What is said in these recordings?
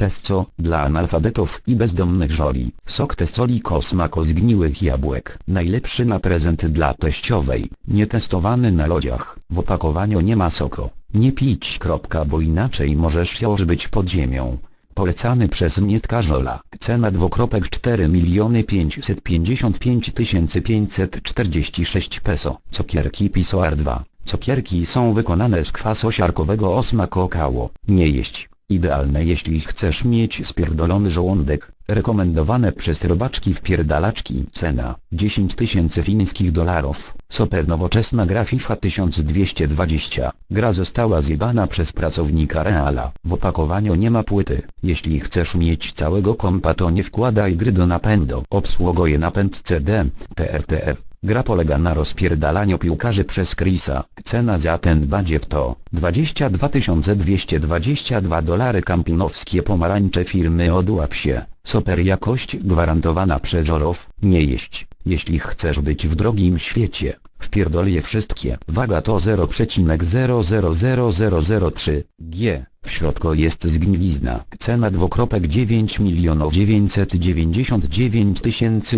Tesco, dla analfabetów i bezdomnych żoli. Sok Testoli kosmako zgniłych jabłek. Najlepszy na prezent dla teściowej. Nietestowany na lodziach. W opakowaniu nie ma soko. Nie pić. Kropka, bo inaczej możesz już być pod ziemią. Polecany przez Mietka Żola. Cena 2,4 miliony 555 546 peso. Cukierki Pisoar 2. Cukierki są wykonane z kwasu siarkowego o smaku kakao. Nie jeść. Idealne jeśli chcesz mieć spierdolony żołądek. Rekomendowane przez robaczki wpierdalaczki. Cena 10 tysięcy fińskich dolarów. Super nowoczesna gra FIFA 1220. Gra została zjebana przez pracownika Reala. W opakowaniu nie ma płyty. Jeśli chcesz mieć całego kompa to nie wkładaj gry do napędu. Obsługuje napęd CD, TRTR. Gra polega na rozpierdalaniu piłkarzy przez Chrisa. Cena za ten badziew to 22 222 dolary kampinowskie pomarańcze firmy Odław się. Super jakość gwarantowana przez Orow. Nie jeść. Jeśli chcesz być w drogim świecie, wpierdol je wszystkie. Waga to 0,000003 G. W środku jest zgnilizna. Cena 2,9 milionów 999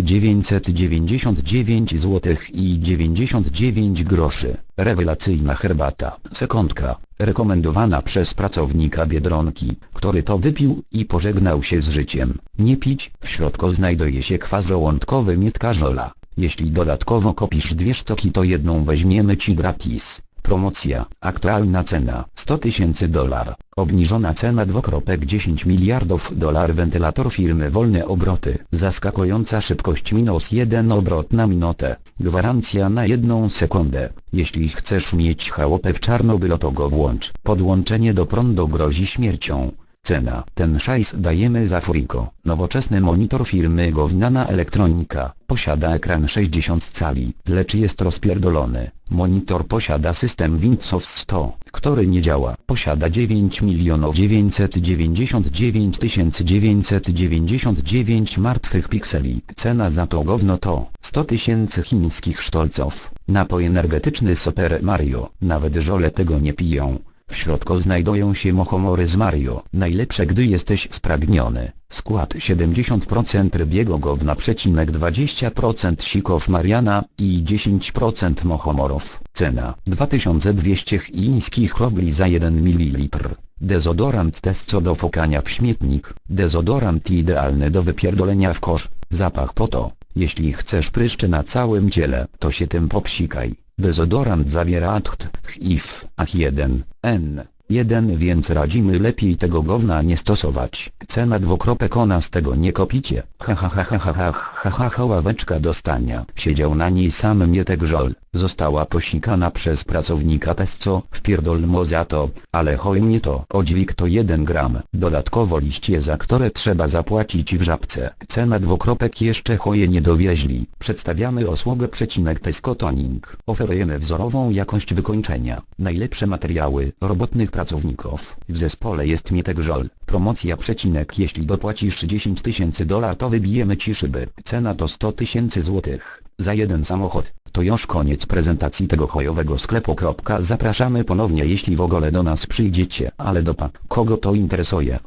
999 zł i 99 groszy. Rewelacyjna herbata. Sekundka. Rekomendowana przez pracownika Biedronki, który to wypił i pożegnał się z życiem. Nie pić. W środku znajduje się kwas żołądkowy Mietka Żola. Jeśli dodatkowo kopisz dwie sztoki to jedną weźmiemy ci gratis. Promocja. Aktualna cena 100 tysięcy dolar. Obniżona cena 2,10 miliardów dolar wentylator firmy Wolne Obroty. Zaskakująca szybkość minus 1 obrot na minutę. Gwarancja na jedną sekundę. Jeśli chcesz mieć chałupę w Czarnobylu to go włącz. Podłączenie do prądu grozi śmiercią. Cena. Ten szajs dajemy za friko. Nowoczesny monitor firmy Gownana Elektronika. Posiada ekran 60 cali, lecz jest rozpierdolony. Monitor posiada system Windows 100, który nie działa. Posiada 9 milionów 999 999 martwych pikseli. Cena za to gówno to 100 tysięcy chińskich sztolców. Napoj energetyczny Super Mario. Nawet żole tego nie piją. W środku znajdują się mochomory z Mario. Najlepsze gdy jesteś spragniony. Skład 70% rybiego gówna przecinek 20% sików Mariana i 10% mochomorów. Cena 2200 chińskich rubli za 1 ml. Dezodorant test co do fokania w śmietnik. Dezodorant idealny do wypierdolenia w kosz. Zapach po to. Jeśli chcesz pryszczy na całym ciele, to się tym popsikaj. Dezodorant zawiera atcht, HIV, AH1, N. 1 więc radzimy lepiej tego gówna nie stosować. Cena dwukropek ona z tego nie kopicie. Ha ha ha ha ha ha ha ha ławeczka dostania. Siedział na niej sam Mietek Żol. Została posikana przez pracownika Tesco. Wpierdol mo za to, ale hojnie to. Odźwig to 1 gram. Dodatkowo liście za które trzeba zapłacić w żabce. Cena dwukropek jeszcze hoje nie dowieźli. Przedstawiamy osługę przecinek Tesco Toning. Oferujemy wzorową jakość wykończenia. Najlepsze materiały robotnych pracowników. W zespole jest Mietek Żol. Promocja przecinek jeśli dopłacisz 10 tysięcy dolar to wybijemy ci szyby. Cena to 100 tysięcy złotych. Za jeden samochód. To już koniec prezentacji tego hojowego sklepu. Zapraszamy ponownie jeśli w ogóle do nas przyjdziecie, ale dopa, kogo to interesuje.